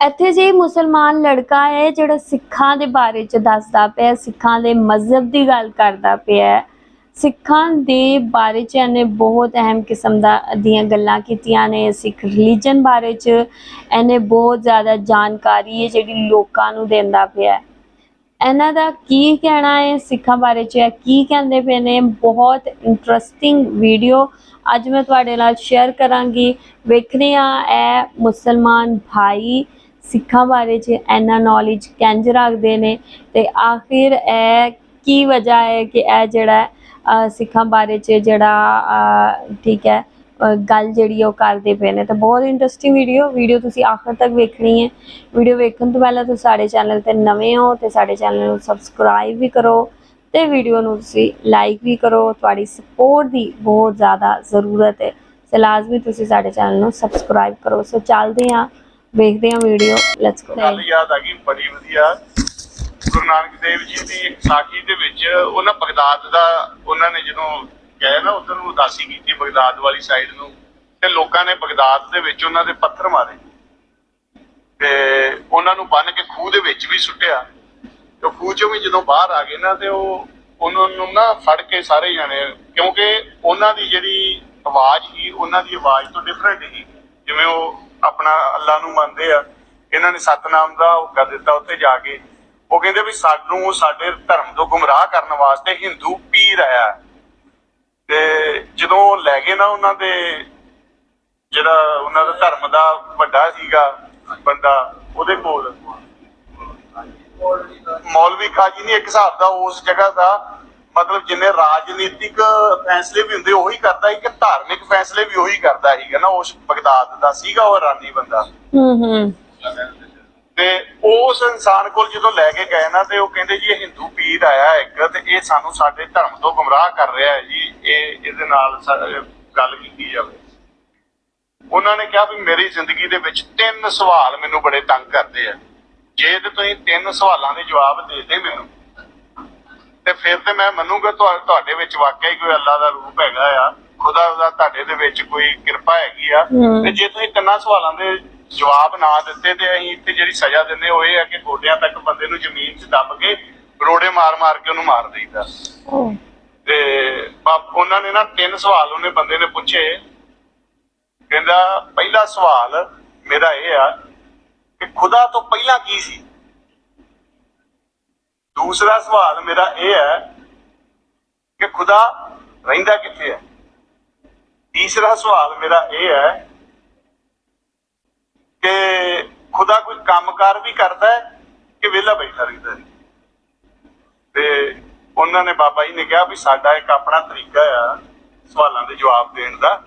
ਇੱਥੇ ਜੀ ਮੁਸਲਮਾਨ ਲੜਕਾ ਹੈ ਜਿਹੜਾ ਸਿੱਖਾਂ ਦੇ ਬਾਰੇ ਚ ਦੱਸਦਾ ਪਿਆ ਸਿੱਖਾਂ ਦੇ ਮਜ਼ਹਬ ਦੀ ਗੱਲ ਕਰਦਾ ਪਿਆ ਸਿੱਖਾਂ ਦੇ ਬਾਰੇ ਚ ਇਹਨੇ ਬਹੁਤ ਅਹਿਮ ਕਿਸਮ ਦਾ ਦੀਆਂ ਗੱਲਾਂ ਕੀਤੀਆਂ ਨੇ, ਸਿੱਖ ਰਿਲੀਜਨ ਬਾਰੇ ਚ ਇਹਨੇ ਬਹੁਤ ਜ਼ਿਆਦਾ ਜਾਣਕਾਰੀ ਹੈ ਜਿਹੜੀ ਲੋਕਾਂ ਨੂੰ ਦਿੰਦਾ ਪਿਆ ਇਹਨਾਂ ਦਾ ਕੀ ਕਹਿਣਾ ਹੈ ਸਿੱਖਾਂ ਬਾਰੇ ਚ ਕੀ ਕਹਿੰਦੇ ਪਏ ਨੇ? ਬਹੁਤ ਇੰਟਰਸਟਿੰਗ ਵੀਡੀਓ ਅੱਜ ਮੈਂ ਤੁਹਾਡੇ ਨਾਲ ਸ਼ੇਅਰ ਕਰਾਂਗੀ। ਵੇਖਦੇ ਆ ਇਹ ਮੁਸਲਮਾਨ ਭਾਈ ਸਿੱਖਾਂ ਬਾਰੇ ਚ ਇੰਨਾ ਨੌਲੇਜ ਕਿੰਜ ਰੱਖਦੇ ਨੇ ਤੇ ਆਖਿਰ ਇਹ ਕੀ ਵਜ੍ਹਾ ਹੈ ਕਿ ਇਹ ਜਿਹੜਾ ਸਿੱਖਾਂ ਬਾਰੇ ਚ ਜਿਹੜਾ ਠੀਕ ਹੈ ਗੱਲ ਜਿਹੜੀ ਉਹ ਕਰਦੇ ਪਏ ਨੇ। ਤਾਂ ਬਹੁਤ ਇੰਟਰਸਟਿੰਗ ਵੀਡੀਓ ਵੀਡੀਓ ਤੁਸੀਂ ਆਖਰ ਤੱਕ ਵੇਖਣੀ ਹੈ। ਵੀਡੀਓ ਵੇਖਣ ਤੋਂ ਪਹਿਲਾਂ ਤੁਸੀਂ ਸਾਡੇ ਚੈਨਲ ਤੇ ਨਵੇਂ ਹੋ ਤੇ ਸਾਡੇ ਚੈਨਲ ਨੂੰ ਸਬਸਕ੍ਰਾਈਬ ਵੀ ਕਰੋ ਤੇ ਵੀਡੀਓ ਨੂੰ ਤੁਸੀਂ ਲਾਈਕ ਵੀ ਕਰੋ। ਤੁਹਾਡੀ ਸਪੋਰਟ ਦੀ ਬਹੁਤ ਜ਼ਿਆਦਾ ਜ਼ਰੂਰਤ ਹੈ। ਤੇ ਲਾਜ਼ਮੀ ਤੁਸੀਂ ਸਾਡੇ ਚੈਨਲ ਨੂੰ ਸਬਸਕ੍ਰਾਈਬ ਕਰੋ। ਸੋ ਚੱਲਦੇ ਹਾਂ। ਵੇਖਦੇ ਹਾਂ ਵੀਡੀਓ ਲੈਟਸ ਗੋ ਗੱਲ ਯਾਦ ਆ ਗਈ, ਬੜੀ ਵਧੀਆ। ਗੁਰੂ ਨਾਨਕ ਦੇਵ ਜੀ ਦੀ ਇੱਕ ਸਾਖੀ ਦੇ ਵਿੱਚ ਉਹਨਾਂ ਬਗਦਾਦ ਦਾ, ਉਹਨਾਂ ਨੇ ਜਦੋਂ ਗਏ ਨਾ, ਉਧਰ ਨੂੰ ਉਦਾਸੀ ਕੀਤੀ ਬਗਦਾਦ ਵਾਲੀ ਸਾਈਡ ਨੂੰ, ਤੇ ਲੋਕਾਂ ਨੇ ਬਗਦਾਦ ਦੇ ਵਿੱਚ ਉਹਨਾਂ ਦੇ ਪੱਥਰ ਮਾਰੇ। ਤੇ ਉਹਨਾਂ ਨੂੰ ਬੰਨ ਕੇ ਖੂਹ ਦੇ ਵਿੱਚ ਵੀ ਸੁੱਟਿਆ। ਤੇ ਖੂਹ ਚੋਂ ਵੀ ਜਦੋਂ ਬਾਹਰ ਆ ਗਏ ਨਾ, ਤੇ ਉਹ ਉਹਨਾਂ ਨੂੰ ਨਾ ਫੜ ਕੇ ਸਾਰੇ ਜਾਣੇ, ਕਿਉਂਕਿ ਉਹਨਾਂ ਦੀ ਜਿਹੜੀ ਆਵਾਜ਼ ਸੀ, ਉਹਨਾਂ ਦੀ ਆਵਾਜ਼ ਤੋਂ ਡਿਫਰੈਂਟ ਸੀ। ਜਿਵੇਂ ਉਹ ਆਪਣਾ ਅੱਲਾ ਨੂੰ ਮੰਨਦੇ ਆ, ਇਹਨਾਂ ਨੇ ਸਤਨਾਮ ਦਾ ਉਹ ਦਿੱਤਾ ਉੱਥੇ ਜਾ ਕੇ। ਉਹ ਕਹਿੰਦੇ ਵੀ ਸਾਨੂੰ, ਸਾਡੇ ਧਰਮ ਤੋਂ ਗੁੰਮਰਾਹ ਕਰਨ ਵਾਸਤੇ ਹਿੰਦੂ ਪੀਰ ਆਇਆ। ਤੇ ਜਦੋਂ ਲੈ ਗਏ ਨਾ ਉਹਨਾਂ ਦੇ, ਜਿਹੜਾ ਉਹਨਾਂ ਦਾ ਧਰਮ ਦਾ ਵੱਡਾ ਸੀਗਾ ਬੰਦਾ, ਉਹਦੇ ਕੋਲ। ਮੌਲਵੀ ਕਾਜੀ ਨਹੀਂ ਇੱਕ ਹਿਸਾਬ ਦਾ ਉਸ ਜਗ੍ਹਾ ਦਾ ਮਤਲਬ ਜਿੰਨੇ ਰਾਜਨੀਤਿਕ ਫੈਸਲੇ ਵੀ ਹੁੰਦੇ ਉਹੀ ਕਰਦਾ ਕਿ ਧਾਰਮਿਕ ਫੈਸਲੇ ਵੀ ਉਹੀ ਕਰਦਾ ਸੀਗਾ ਨਾ? ਉਸ ਬਗਦਾਦ ਦਾ ਸੀਗਾ ਉਹ ਰਾਨੀ ਬੰਦਾ। ਹੂੰ ਹੂੰ। ਤੇ ਉਸ ਇਨਸਾਨ ਕੋਲ ਜਦੋਂ ਲੈ ਕੇ ਗਏ ਨਾ ਤੇ ਉਹ ਕਹਿੰਦੇ ਜੀ ਇਹ ਹਿੰਦੂ ਪੀਰ ਆਇਆ ਇੱਕ ਤੇ ਇਹ ਸਾਨੂੰ ਸਾਡੇ ਧਰਮ ਤੋਂ ਗੁੰਮਰਾਹ ਕਰ ਰਿਹਾ ਹੈ ਜੀ। ਇਹ ਇਹਦੇ ਨਾਲ ਗੱਲ ਕੀਤੀ ਜਾਵੇ। ਉਹਨਾਂ ਨੇ ਕਿਹਾ ਵੀ ਮੇਰੀ ਜ਼ਿੰਦਗੀ ਦੇ ਵਿੱਚ ਤਿੰਨ ਸਵਾਲ ਮੈਨੂੰ ਬੜੇ ਤੰਗ ਕਰਦੇ ਆ। ਜੇ ਤੇ ਤੁਸੀਂ ਤਿੰਨ ਸਵਾਲਾਂ ਦੇ ਜਵਾਬ ਦੇ ਦੇ ਮੈਨੂੰ ਤੇ ਫਿਰ ਤੇ ਮੈਂ ਮੰਨੂਗਾ ਤੁਹਾ- ਤੁਹਾਡੇ ਵਿੱਚ ਵਾਕਿਆ ਹੀ ਕੋਈ ਅੱਲਾ ਦਾ ਰੂਪ ਹੈਗਾ ਆ। ਖੁਦਾ ਦਾ ਤੁਹਾਡੇ ਦੇ ਵਿੱਚ ਕੋਈ ਕਿਰਪਾ ਹੈਗੀ ਆ। ਤੇ ਜੇ ਤੁਸੀਂ ਤਿੰਨਾਂ ਸਵਾਲਾਂ ਦੇ ਜਵਾਬ ਨਾ ਦਿੱਤੇ ਤੇ ਅਸੀਂ ਇੱਥੇ ਜਿਹੜੀ ਸਜ਼ਾ ਦਿੰਦੇ ਉਹ ਇਹ ਆ ਕਿ ਗੋਡਿਆਂ ਤੱਕ ਬੰਦੇ ਨੂੰ ਜ਼ਮੀਨ 'ਚ ਦੱਬ ਕੇ ਰੋੜੇ ਮਾਰ-ਮਾਰ ਕੇ ਉਹਨੂੰ ਮਾਰ ਦਈਦਾ। ਤੇ ਬਾਪ ਉਹਨਾਂ ਨੇ ਨਾ ਤਿੰਨ ਸਵਾਲ ਉਹਨੇ ਬੰਦੇ ਨੇ ਪੁੱਛੇ। ਕਹਿੰਦਾ ਪਹਿਲਾ ਸਵਾਲ ਮੇਰਾ ਇਹ ਆ ਕਿ ਖੁਦਾ ਤੋਂ ਪਹਿਲਾਂ ਕੀ ਸੀ? ਦੂਸਰਾ ਸਵਾਲ ਮੇਰਾ ਇਹ ਹੈ ਕਿ ਖੁਦਾ ਰਹਿੰਦਾ ਕਿੱਥੇ ਹੈ? ਤੀਸਰਾ ਸਵਾਲ ਮੇਰਾ ਇਹ ਹੈ ਕਿ ਖੁਦਾ ਕੋਈ ਕੰਮਕਾਰ ਵੀ ਕਰਦਾ ਹੈ ਕਿ ਵਿਹਲਾ ਬੈਠਾ ਰਹਿੰਦਾ ਹੈ? ਤੇ ਉਹਨਾਂ ਨੇ ਬਾਬਾ ਜੀ ਨੇ ਕਿਹਾ ਵੀ ਸਾਡਾ ਇੱਕ ਆਪਣਾ ਤਰੀਕਾ ਆ ਸਵਾਲਾਂ ਦੇ ਜਵਾਬ ਦੇਣ ਦਾ।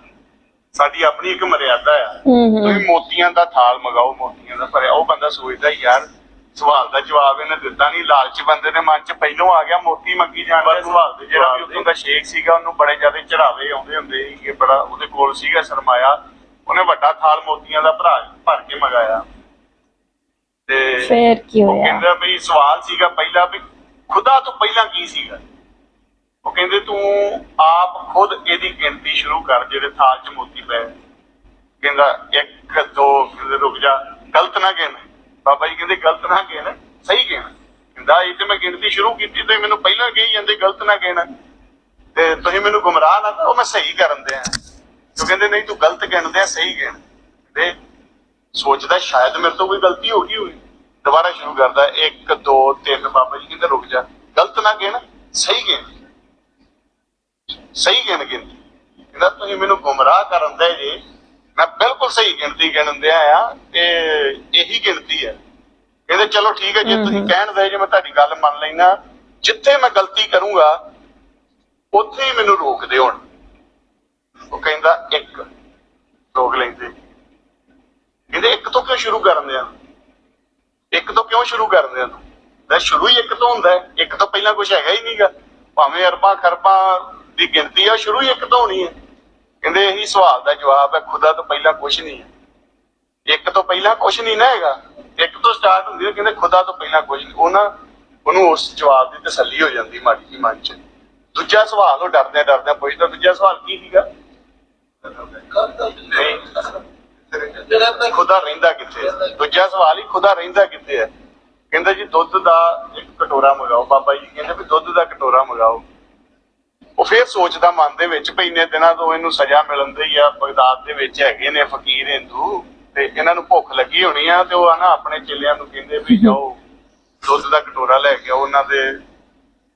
ਸਾਡੀ ਆਪਣੀ ਇੱਕ ਮਰਿਆਦਾ ਆ। ਤੁਸੀਂ ਮੋਤੀਆਂ ਦਾ ਥਾਲ ਮਗਾਓ ਮੋਤੀਆਂ ਦਾ ਭਰਿਆ। ਉਹ ਬੰਦਾ ਸੋਚਦਾ ਯਾਰ ਸਵਾਲ ਦਾ ਜਵਾਬ ਇਹਨੇ ਦਿੱਤਾ ਨਹੀਂ। ਲਾਲਚ ਬੰਦੇ ਦੇ ਮਨ 'ਚ ਪਹਿਲੋਂ ਆ ਗਿਆ ਮੋਤੀ ਮੰਗੀ ਜਾਣ ਦਾ ਸਵਾਲ ਦੇ ਜਿਹੜਾ ਵੀ ਉੱਥੋਂ ਦਾ ਸ਼ੇਖ ਸੀਗਾ ਉਹਨੂੰ ਬੜੇ ਜ਼ਿਆਦਾ ਚੜਾਵੇ ਆਉਂਦੇ ਹੁੰਦੇ ਸੀ ਕਿ ਬੜਾ ਉਹਦੇ ਕੋਲ ਸੀਗਾ ਸਰਮਾਇਆ। ਉਹਨੇ ਵੱਡਾ ਥਾਲ ਮੋਤੀਆਂ ਦਾ ਭਰਾ ਭਰ ਕੇ ਮੰਗਾਇਆ। ਤੇ ਫੇਰ ਕੀ ਉਹ ਹੋਇਆ? ਕਹਿੰਦਾ ਵੀ ਸਵਾਲ ਸੀਗਾ ਪਹਿਲਾ ਵੀ ਖੁਦਾ ਤੋਂ ਪਹਿਲਾਂ ਕੀ ਸੀਗਾ? ਉਹ ਕਹਿੰਦੇ ਤੂੰ ਆਪ ਖੁਦ ਇਹਦੀ ਗਿਣਤੀ ਸ਼ੁਰੂ ਕਰ ਜਿਹੜੇ ਥਾਲ 'ਚ ਮੋਤੀ ਪਏ। ਕਹਿੰਦਾ 1 2 ਕਹਿੰਦੇ ਰੁਕ ਜਾ ਗਲਤ ਨਾ ਜੀ ਕਹਿੰਦੇ ਗਲਤ ਨਾ ਗਿਣ ਸਹੀ ਕਹਿਣਾ। ਕਹਿੰਦਾ, ਇਹ ਤੇ ਮੈਂ ਗਿਣਤੀ ਸ਼ੁਰੂ ਕੀਤੀ ਤੇ ਮੈਨੂੰ ਪਹਿਲਾਂ ਕਹੀ ਜਾਂਦੇ ਗਲਤ ਨਾ ਗਿਣ ਤੇ ਤੁਸੀਂ ਮੈਨੂੰ ਗੁੰਮਰਾਹ ਨਾ ਕਰੋ, ਮੈਂ ਸਹੀ ਕਰਨ ਦਿਆਂ। ਤੂੰ ਕਹਿੰਦੇ, ਨਹੀਂ, ਤੂੰ ਗਲਤ ਗਿਣਦੇ ਆ ਸਹੀ ਗਿਣ ਤੇ ਸੋਚਦਾ ਸ਼ਾਇਦ ਮੇਰੇ ਤੋਂ ਕੋਈ ਗਲਤੀ ਹੋ ਗਈ ਹੋਈ ਦੁਬਾਰਾ ਸ਼ੁਰੂ ਕਰਦਾ 1 2 3 ਬਾਬਾ ਜੀ ਕਹਿੰਦੇ, ਰੁਕ ਜਾ। ਗਲਤ ਨਾ ਗਿਣ ਸਹੀ ਗਿਣ ਸਹੀ ਗਿਣ ਗਿਣਤੀ। ਕਹਿੰਦਾ, ਤੁਸੀਂ ਮੈਨੂੰ ਗੁੰਮਰਾਹ ਕਰਨ ਦੇ ਜੇ। ਮੈਂ ਬਿਲਕੁਲ ਸਹੀ ਗਿਣਤੀ ਗਿਣਨ ਦਿਆ ਆ, ਤੇ ਇਹੀ ਗਿਣਤੀ ਹੈ। ਕਹਿੰਦੇ ਚਲੋ ਠੀਕ ਹੈ ਜੇ ਤੁਸੀਂ। ਕਹਿਣ ਦੇ ਜੇ ਮੈਂ ਤੁਹਾਡੀ ਗੱਲ ਮੰਨ ਲੈਣਾ ਜਿੱਥੇ ਮੈਂ ਗਲਤੀ ਕਰੂੰਗਾ ਉੱਥੇ ਹੀ ਮੈਨੂੰ ਰੋਕ ਦਿਓ ਹੁਣ। ਉਹ ਕਹਿੰਦਾ ਇੱਕ ਰੋਕ ਲੈਂਦੇ। ਕਹਿੰਦੇ ਇੱਕ ਤੋਂ ਕਿਉਂ ਸ਼ੁਰੂ ਕਰਦੇ ਆ ਇੱਕ ਤੋਂ ਕਿਉਂ ਸ਼ੁਰੂ ਕਰਦੇ ਆ ਤਾਂ? ਸ਼ੁਰੂ ਹੀ ਇੱਕ ਤੋਂ ਹੁੰਦਾ ਹੈ ਇੱਕ ਤੋਂ ਪਹਿਲਾਂ ਕੁਝ ਹੈਗਾ ਹੀ ਨਹੀਂਗਾ। ਭਾਵੇਂ ਅਰਬਾਂ ਖਰਬਾਂ ਦੀ ਗਿਣਤੀ ਆ ਸ਼ੁਰੂ ਹੀ ਇੱਕ ਤੋਂ ਹੋਣੀ ਹੈ। ਕਹਿੰਦੇ ਇਹੀ ਸਵਾਲ ਦਾ ਜਵਾਬ ਹੈ ਖੁਦਾ ਤੋਂ ਪਹਿਲਾਂ ਕੁਝ ਨਹੀਂ ਹੈ। ਇੱਕ ਤੋਂ ਪਹਿਲਾਂ ਕੁਝ ਨਹੀਂ ਨਾ ਹੈਗਾ। ਇੱਕ ਤੋਂ ਸਟਾਰਟ ਹੁੰਦੀ ਹੈ ਕਹਿੰਦੇ ਖੁਦਾ ਤੋਂ ਪਹਿਲਾਂ ਕੁਝ ਨਹੀਂ। ਉਹਨਾਂ ਉਹਨੂੰ ਉਸ ਜਵਾਬ ਦੀ ਤਸੱਲੀ ਹੋ ਜਾਂਦੀ ਮਾੜੀ ਜੀ ਮਨ ਚ। ਦੂਜਾ ਸਵਾਲ, ਉਹ ਡਰਦੇ ਡਰਦੇ ਪੁੱਛਦਾ, ਦੂਜਾ ਸਵਾਲ ਕੀ ਸੀਗਾ? ਖੁਦਾ ਰਹਿੰਦਾ ਕਿੱਥੇ ਹੈ ਦੂਜਾ ਸਵਾਲ ਹੀ ਖੁਦਾ ਰਹਿੰਦਾ ਕਿੱਥੇ ਹੈ ਕਹਿੰਦਾ ਜੀ, ਦੁੱਧ ਦਾ ਇੱਕ ਕਟੋਰਾ ਮੰਗਾਓ। ਬਾਬਾ ਜੀ ਕਹਿੰਦੇ ਵੀ ਦੁੱਧ ਦਾ ਕਟੋਰਾ ਮੰਗਾਓ। ਉਹ ਫੇਰ ਸੋਚਦਾ ਮਨ ਦੇ ਵਿੱਚ ਵੀ ਇੰਨੇ ਦਿਨਾਂ ਤੋਂ ਇਹਨੂੰ ਸਜ਼ਾ ਮਿਲਣ ਦੀ ਆ, ਬਗਦਾਦ ਦੇ ਵਿੱਚ ਹੈਗੇ ਨੇ ਫਕੀਰ, ਹਿੰਦੂ। ਤੇ ਇਹਨਾਂ ਨੂੰ ਭੁੱਖ ਲੱਗੀ ਹੋਣੀ ਆ ਤੇ ਉਹ ਆ ਨਾ ਆਪਣੇ ਚੇਲਿਆਂ ਨੂੰ ਕਹਿੰਦੇ ਵੀ ਜਾਓ, ਦੁੱਧ ਦਾ ਕਟੋਰਾ ਲੈ ਕੇ ਆਓ, ਉਹਨਾਂ ਦੇ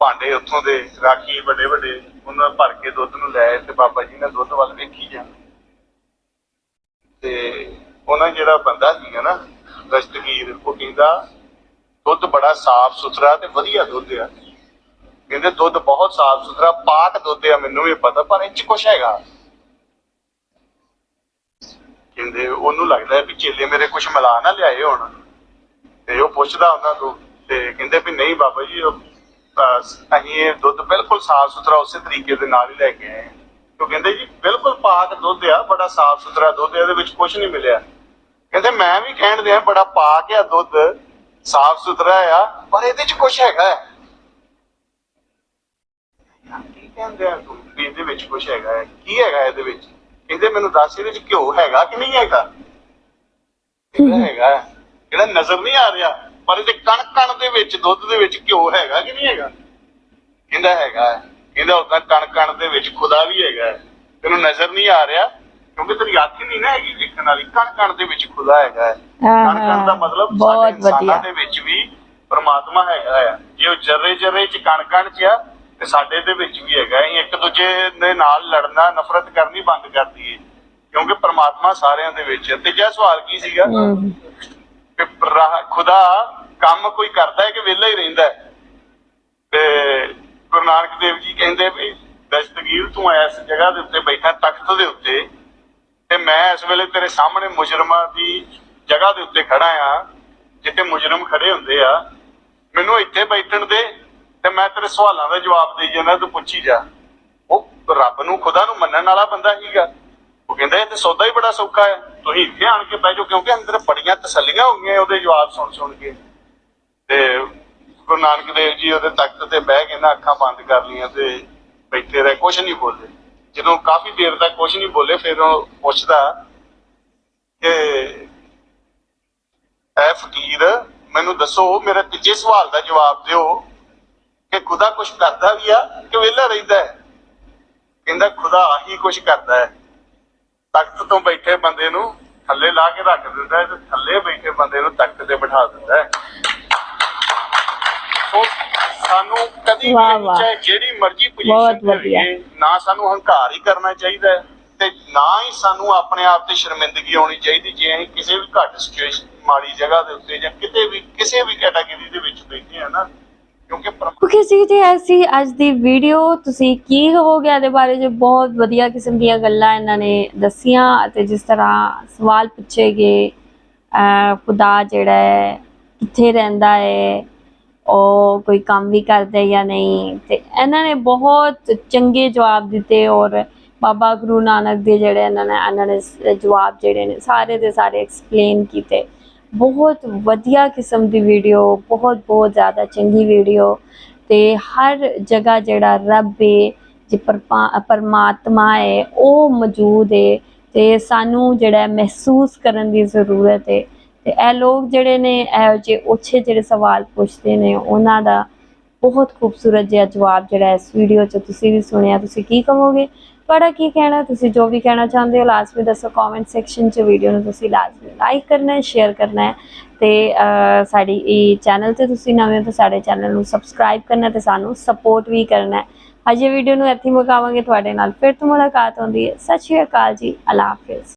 ਭਾਂਡੇ ਉੱਥੋਂ ਦੇ ਰਾਖੀ ਵੱਡੇ ਵੱਡੇ, ਉਹਨਾਂ ਭਰ ਕੇ ਦੁੱਧ ਨੂੰ ਲੈ ਆਏ ਤੇ ਬਾਬਾ ਜੀ ਨੇ ਦੁੱਧ ਵੱਲ ਵੇਖੀ ਜਾਣ। ਤੇ ਉਹਨਾਂ ਜਿਹੜਾ ਬੰਦਾ ਸੀਗਾ ਨਾ, ਦਸਤਗੀਰ, ਉਹ ਕਹਿੰਦਾ, ਦੁੱਧ ਬੜਾ ਸਾਫ਼ ਸੁਥਰਾ ਤੇ ਵਧੀਆ ਦੁੱਧ ਆ। ਕਹਿੰਦੇ, ਦੁੱਧ ਬਹੁਤ ਸਾਫ਼ ਸੁਥਰਾ ਪਾਕ ਦੁੱਧ ਆ, ਮੈਨੂੰ ਵੀ ਪਤਾ, ਪਰ ਇਹ ਚ ਕੁਛ ਹੈਗਾ। ਕਹਿੰਦੇ ਉਹਨੂੰ ਲੱਗਦਾ ਵੀ ਚੇਲੇ ਮੇਰੇ ਕੁਛ ਮਿਲਾ ਨਾ ਲਿਆਏ ਹੋਣ। ਤੇ ਉਹ ਪੁੱਛਦਾ ਉਹਨਾਂ ਤੋਂ ਤੇ ਕਹਿੰਦੇ ਵੀ ਨਹੀਂ ਬਾਬਾ ਜੀ ਉਹ, ਅਸੀਂ ਇਹ ਦੁੱਧ ਬਿਲਕੁਲ ਸਾਫ਼ ਸੁਥਰਾ ਉਸੇ ਤਰੀਕੇ ਦੇ ਨਾਲ ਹੀ ਲੈ ਕੇ ਆਏ ਉਹ ਕਹਿੰਦੇ ਜੀ ਬਿਲਕੁਲ ਪਾਕ ਦੁੱਧ ਆ ਬੜਾ ਸਾਫ਼ ਸੁਥਰਾ ਦੁੱਧ ਇਹਦੇ ਵਿੱਚ ਕੁਝ ਨਹੀਂ ਮਿਲਿਆ। ਕਹਿੰਦੇ ਮੈਂ ਵੀ ਕਹਿਣ ਦਿਆਂ ਬੜਾ ਪਾਕ ਆ ਦੁੱਧ ਸਾਫ਼ ਸੁਥਰਾ ਆ ਪਰ ਇਹਦੇ ਚ ਕੁਝ ਹੈਗਾ ਹੈ। ਕੀ ਕਹਿੰਦੇ ਆ ਤੂੰ ਵੀ ਇਹਦੇ ਵਿੱਚ ਕੁਝ ਹੈਗਾ ਹੈ? ਕੀ ਹੈਗਾ ਇਹਦੇ ਵਿੱਚ? ਕਹਿੰਦੇ ਮੈਨੂੰ ਦੱਸ ਇਹਦੇ ਵਿੱਚ ਘਿਓ ਹੈਗਾ ਕਿ ਨਹੀਂ ਹੈਗਾ ਕਹਿੰਦਾ ਹੈਗਾ। ਜਿਹੜਾ ਨਜ਼ਰ ਨਹੀਂ ਆ ਰਿਹਾ ਪਰ ਇਹਦੇ ਕਣ ਕਣ ਦੇ ਵਿੱਚ ਦੁੱਧ ਦੇ ਵਿੱਚ ਘਿਓ ਹੈਗਾ ਕਿ ਨਹੀਂ ਹੈਗਾ ਕਹਿੰਦਾ ਹੈਗਾ। ਕਹਿੰਦਾ ਉਦਾਂ ਕਣ ਕਣ ਦੇ ਵਿੱਚ ਖੁਦਾ ਵੀ ਹੈਗਾ। ਤੈਨੂੰ ਨਜ਼ਰ ਨਹੀਂ ਆ ਰਿਹਾ ਕਿਉਂਕਿ ਤੇਰੀ ਅੱਖ ਨਹੀਂ ਨਾ ਹੈਗੀ ਦੇਖਣ ਵਾਲੀ ਕਣ ਕਣ ਦੇ ਵਿੱਚ ਖੁਦਾ ਹੈਗਾ। ਕਣ ਕਣ ਦਾ ਮਤਲਬ ਸਾਡੇ ਇਨਸਾਨਾਂ ਦੇ ਵਿੱਚ ਵੀ ਪਰਮਾਤਮਾ ਹੈਗਾ ਆ ਜੇ ਉਹ ਜਰੇ ਜਰੇ ਚ ਕਣ ਕਣ ਚ ਆ ਤੇ ਸਾਡੇ ਦੇ ਵਿੱਚ ਵੀ ਹੈਗਾ ਅਸੀਂ ਇੱਕ ਦੂਜੇ ਦੇ ਨਾਲ ਲੜਨਾ ਨਫ਼ਰਤ ਕਰਨੀ ਬੰਦ ਕਰ ਦਈਏ। ਕਿਉਂਕਿ ਪਰਮਾਤਮਾ ਸਾਰਿਆਂ ਦੇ ਵਿੱਚ ਹੈ। ਤੀਜਾ ਸਵਾਲ ਕੀ ਸੀਗਾ? ਕਿ ਖੁਦਾ ਕੰਮ ਕੋਈ ਕਰਦਾ ਹੈ ਕਿ ਵਿਹਲਾ ਹੀ ਰਹਿੰਦਾ ਹੈ? ਤੇ ਗੁਰੂ ਨਾਨਕ ਦੇਵ ਜੀ ਕਹਿੰਦੇ ਵੀ ਦਸਤਗੀਰ ਤੂੰ ਇਸ ਜਗ੍ਹਾ ਦੇ ਉੱਤੇ ਬੈਠਾ ਤਖਤ ਦੇ ਉੱਤੇ ਤੇ ਮੈਂ ਇਸ ਵੇਲੇ ਤੇਰੇ ਸਾਹਮਣੇ ਮੁਜਰਮਾਂ ਦੀ ਜਗ੍ਹਾ ਦੇ ਉੱਤੇ ਖੜਾ ਆ ਜਿੱਥੇ ਮੁਜਰਮ ਖੜੇ ਹੁੰਦੇ ਆ। ਮੈਨੂੰ ਇੱਥੇ ਬੈਠਣ ਦੇ ਤੇ ਮੈਂ ਤੇਰੇ ਸਵਾਲਾਂ ਦਾ ਜਵਾਬ ਦੇਈ ਜਾਂਦਾ, ਤੂੰ ਪੁੱਛੀ ਜਾ। ਉਹ ਰੱਬ ਨੂੰ, ਖੁਦਾ ਨੂੰ ਮੰਨਣ ਵਾਲਾ ਬੰਦਾ ਸੀਗਾ। ਉਹ ਕਹਿੰਦਾ, ਇਹ ਤੇ ਸੌਦਾ ਹੀ ਬੜਾ ਸੌਖਾ ਹੈ। ਤੁਸੀਂ ਇੱਥੇ ਆਣ ਕੇ ਬਹਿ ਜਾਓ, ਕਿਉਂਕਿ ਅੰਦਰ ਬੜੀਆਂ ਤਸੱਲੀਆਂ ਹੋ ਗਈਆਂ ਉਹਦੇ ਜਵਾਬ ਸੁਣ ਸੁਣ ਕੇ। ਤੇ ਗੁਰੂ ਨਾਨਕ ਦੇਵ ਜੀ ਉਹਦੇ ਤਖਤ ਤੇ ਬਹਿ ਕੇ ਨਾ ਅੱਖਾਂ ਬੰਦ ਕਰ ਲਈਆਂ ਤੇ ਬੈਠੇ ਰਹੇ ਕੁਝ ਨਹੀਂ ਬੋਲੇ। ਜਦੋਂ ਕਾਫੀ ਦੇਰ ਤੱਕ ਕੁਝ ਨਹੀਂ ਬੋਲੇ, ਫਿਰ ਉਹ ਪੁੱਛਦਾ ਕਿ, ਐ ਫਕੀਰ, ਮੈਨੂੰ ਦੱਸੋ, ਮੇਰੇ ਤੀਜੇ ਸਵਾਲ ਦਾ ਜਵਾਬ ਦਿਓ। ਖੁਦਾ ਕੁਝ ਕਰਦਾ ਵੀ ਆ ਕਿ ਵਿਹਲਾ ਰਹਿੰਦਾ ਹੈ। ਕਹਿੰਦਾ ਖੁਦਾ ਆਹੀ ਕੁਝ ਕਰਦਾ ਹੈ। ਤਖਤ ਤੋਂ ਬੈਠੇ ਬੰਦੇ ਨੂੰ ਥੱਲੇ ਲਾ ਕੇ ਰੱਖ ਦਿੰਦਾ ਹੈ ਤੇ ਥੱਲੇ ਬੈਠੇ ਬੰਦੇ ਨੂੰ ਤਖਤ ਤੇ ਬਿਠਾ ਦਿੰਦਾ ਹੈ। ਸੋ ਸਾਨੂੰ ਕਦੀ ਵੀ। ਚਾਹੇ ਜਿਹੜੀ ਮਰਜ਼ੀ ਪੋਜੀਸ਼ਨ ਤੇ ਨਾ ਸਾਨੂੰ ਹੰਕਾਰ ਹੀ ਕਰਨਾ ਚਾਹੀਦਾ ਹੈ ਤੇ ਨਾ ਹੀ ਸਾਨੂੰ ਆਪਣੇ ਆਪ ਤੇ ਸ਼ਰਮਿੰਦਗੀ ਆਉਣੀ ਚਾਹੀਦੀ ਜੇ ਅਸੀਂ ਕਿਸੇ ਵੀ ਘੱਟ ਸਿਚੁਏਸ਼ਨ ਮਾੜੀ ਜਗ੍ਹਾ ਦੇ ਉੱਤੇ ਜਾਂ ਕਿਤੇ ਵੀ ਕਿਸੇ ਵੀ ਕੈਟਾਗਰੀ ਦੇ ਵਿੱਚ ਬੈਠੇ ਆ ਨਾ ਕਿਉਂਕਿ ਸੀ ਤੇ ਐਸੀ ਅੱਜ ਦੀ ਵੀਡੀਓ ਤੁਸੀਂ ਕੀ ਕਹੋਗੇ? ਇਹਦੇ ਬਾਰੇ ਚ ਬਹੁਤ ਵਧੀਆ ਕਿਸਮ ਦੀਆਂ ਗੱਲਾਂ ਇਹਨਾਂ ਨੇ ਦੱਸੀਆਂ ਅਤੇ ਜਿਸ ਤਰ੍ਹਾਂ ਸਵਾਲ ਪੁੱਛੇ ਗਏ ਖੁਦਾ ਜਿਹੜਾ ਹੈ, ਕਿੱਥੇ ਰਹਿੰਦਾ ਹੈ, ਉਹ ਕੋਈ ਕੰਮ ਵੀ ਕਰਦਾ ਜਾਂ ਨਹੀਂ? ਤੇ ਇਹਨਾਂ ਨੇ ਬਹੁਤ ਚੰਗੇ ਜਵਾਬ ਦਿੱਤੇ ਔਰ ਬਾਬਾ ਗੁਰੂ ਨਾਨਕ ਦੇ ਜਿਹੜੇ ਇਹਨਾਂ ਨੇ ਇਹਨਾਂ ਨੇ ਜਵਾਬ ਜਿਹੜੇ ਨੇ, ਸਾਰੇ ਦੇ ਸਾਰੇ ਐਕਸਪਲੇਨ ਕੀਤੇ। ਬਹੁਤ ਵਧੀਆ ਕਿਸਮ ਦੀ ਵੀਡੀਓ ਬਹੁਤ ਬਹੁਤ ਜ਼ਿਆਦਾ ਚੰਗੀ ਵੀਡੀਓ ਤੇ ਹਰ ਜਗ੍ਹਾ ਜਿਹੜਾ ਰੱਬ ਏ, ਜੇ ਪਰਮਾਤਮਾ ਹੈ ਉਹ ਮੌਜੂਦ ਹੈ ਤੇ ਸਾਨੂੰ ਜਿਹੜਾ ਮਹਿਸੂਸ ਕਰਨ ਦੀ ਜ਼ਰੂਰਤ ਹੈ ਤੇ ਇਹ ਲੋਕ ਜਿਹੜੇ ਨੇ, ਇਹੋ ਜਿਹੇ ਉੱਚੇ ਜਿਹੜੇ ਸਵਾਲ ਪੁੱਛਦੇ ਨੇ, ਉਹਨਾਂ ਦਾ ਬਹੁਤ ਖੂਬਸੂਰਤ ਜਿਹਾ ਜਵਾਬ ਜਿਹੜਾ ਇਸ ਵੀਡੀਓ 'ਚ ਤੁਸੀਂ ਵੀ ਸੁਣਿਆ, ਤੁਸੀਂ ਕੀ ਕਹੋਗੇ? ਤੁਹਾਡਾ ਕੀ ਕਹਿਣਾ? ਤੁਸੀਂ ਜੋ ਵੀ ਕਹਿਣਾ ਚਾਹੁੰਦੇ ਹੋ, ਲਾਜ਼ਮੀ ਦੱਸੋ ਕਮੈਂਟ ਸੈਕਸ਼ਨ 'ਚ ਵੀਡੀਓ ਨੂੰ ਤੁਸੀਂ ਲਾਜ਼ਮੀ ਲਾਈਕ ਕਰਨਾ ਹੈ ਸ਼ੇਅਰ ਕਰਨਾ ਹੈ ਤੇ ਸਾਡੀ ਇਹ ਚੈਨਲ ਤੇ ਤੁਸੀਂ ਨਵੇਂ ਹੋ ਤਾਂ ਸਾਡੇ ਚੈਨਲ ਨੂੰ ਸਬਸਕ੍ਰਾਈਬ ਕਰਨਾ ਤੇ ਸਾਨੂੰ ਸਪੋਰਟ ਵੀ ਕਰਨਾ ਹੈ। ਅਜੇ ਵੀਡੀਓ ਨੂੰ ਇੱਥੇ ਮੁਕਾਵਾਂਗੇ। ਤੁਹਾਡੇ ਨਾਲ ਫਿਰ ਤੋਂ ਮੁਲਾਕਾਤ ਹੁੰਦੀ ਹੈ। ਸਤਿ ਸ਼੍ਰੀ ਅਕਾਲ ਜੀ। ਅੱਲਾ ਹਾਫਿਜ਼।